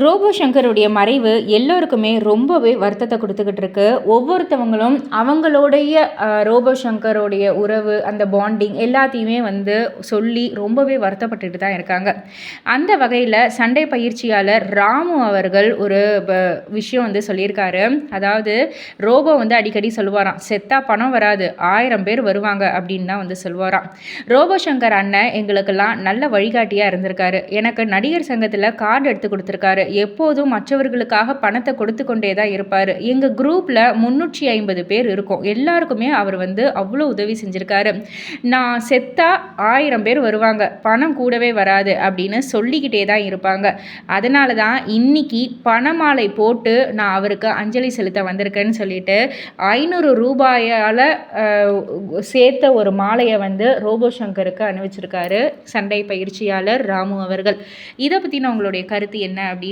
Robot சங்கருடைய மறைவு எல்லோருக்குமே ரொம்பவே வருத்தத்தை கொடுத்துக்கிட்டு இருக்கு. ஒவ்வொருத்தவங்களும் அவங்களுடைய ரோபோ சங்கருடைய உறவு அந்த பாண்டிங் எல்லாத்தையுமே வந்து சொல்லி ரொம்பவே வருத்தப்பட்டுட்டு தான் இருக்காங்க. அந்த வகையில் சண்டை பயிற்சியாளர் ராமு அவர்கள் ஒரு விஷயம் வந்து சொல்லியிருக்காரு. அதாவது ரோபோ வந்து அடிக்கடி சொல்லுவாராம் செத்தா பணம் வராது ஆயிரம் பேர் வருவாங்க அப்படின்னு தான் வந்து சொல்லுவாராம். ரோபோ சங்கர் அண்ணன் எங்களுக்கெல்லாம் நல்ல வழிகாட்டியாக இருந்திருக்காரு. எனக்கு நடிகர் சங்கத்தில் கார்டு எடுத்து கொடுத்துருக்காரு. எப்போதும் மற்றவர்களுக்காக பணத்தை கொடுத்து கொண்டே தான் இருப்பார். எங்கள் குரூப்பில் முந்நூற்றி ஐம்பது பேர் இருக்கும். எல்லாருக்குமே அவர் வந்து அவ்வளோ உதவி செஞ்சுருக்காரு. நான் செத்தா ஆயிரம் பேர் வருவாங்க. பணம் கூடவே வராது அப்படின்னு சொல்லிக்கிட்டே தான் இருப்பாங்க. அதனால தான் இன்னைக்கு பணமாலை போட்டு நான் அவருக்கு அஞ்சலி செலுத்த வந்திருக்கேன்னு சொல்லிட்டு ஐநூறு ரூபாயால் சேர்த்த ஒரு மாலையை வந்து ரோபோ சங்கருக்கு அனுப்பிச்சிருக்காரு சண்டை பயிற்சியாளர் ராமு அவர்கள். இதை பற்றின உங்களுடைய கருத்து என்ன அப்படின்னு